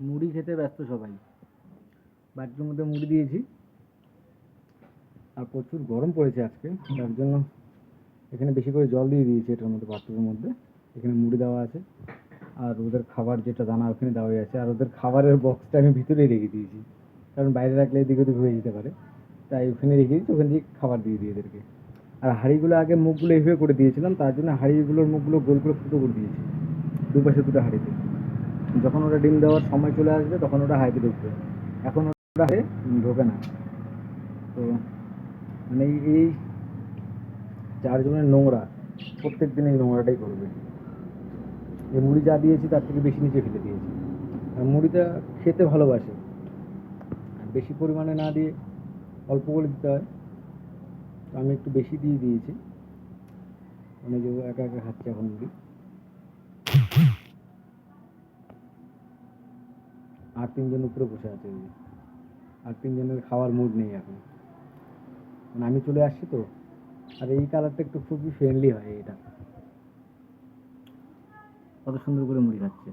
মুড়ি খেতে ব্যস্ত সবাই। বাটির মধ্যে মুড়ি দিয়েছি। আর প্রচুর গরম পড়েছে আজকে। তার জন্য এখানে বেশি করে জল দিয়ে দিয়েছি এটার মধ্যে পাত্রের মধ্যে। এখানে মুড়ি দেওয়া আছে। আর ওদের খাবার যেটা দানা, ওখানে দেওয়াই আছে। আর ওদের খাবারের বক্সটা আমি ভিতরেই রেখে দিয়েছি। কারণ বাইরে রাখলে এদিক ওদিক হয়ে যেতে পারে। তাই ওখানে রেখে দিয়েছি, ওখান থেকে খাবার দিয়ে দিই এদেরকে। আর হাঁড়িগুলো আগে মুখগুলো এইভাবে করে দিয়েছিলাম, তার জন্য হাঁড়িগুলোর মুখগুলো গোল করে ফুটো করে দিয়েছি। দুপাশে দুটো হাঁড়িতে। যখন ওটা ডিম দেওয়ার সময় চলে আসবে, তখন ওটা হাইতে ঢুকবে। এখন ওটা ঢোকে না। তো মানে এই- চারজনের নোংরা প্রত্যেক দিন এই নোংরাটাই করবে। এই মুড়ি যা দিয়েছি, তার থেকে বেশি নিচে ফেলে দিয়েছি। আর মুড়িটা খেতে ভালোবাসে। বেশি পরিমাণে না দিয়ে অল্প করে দিতে হয়। আমি একটু বেশি দিয়ে দিয়েছি। মানে যে একা একা খাচ্ছে এখন মুড়ি। আর তিনজন উপরে বসে আছে। আর তিনজনের খাওয়ার মুড নেই এখন। মানে আমি চলে আসছি তো। আর এই কালারটা একটু খুবই ফ্রেন্ডলি হয় এটা কত সুন্দর করে মুড়ি খাচ্ছে।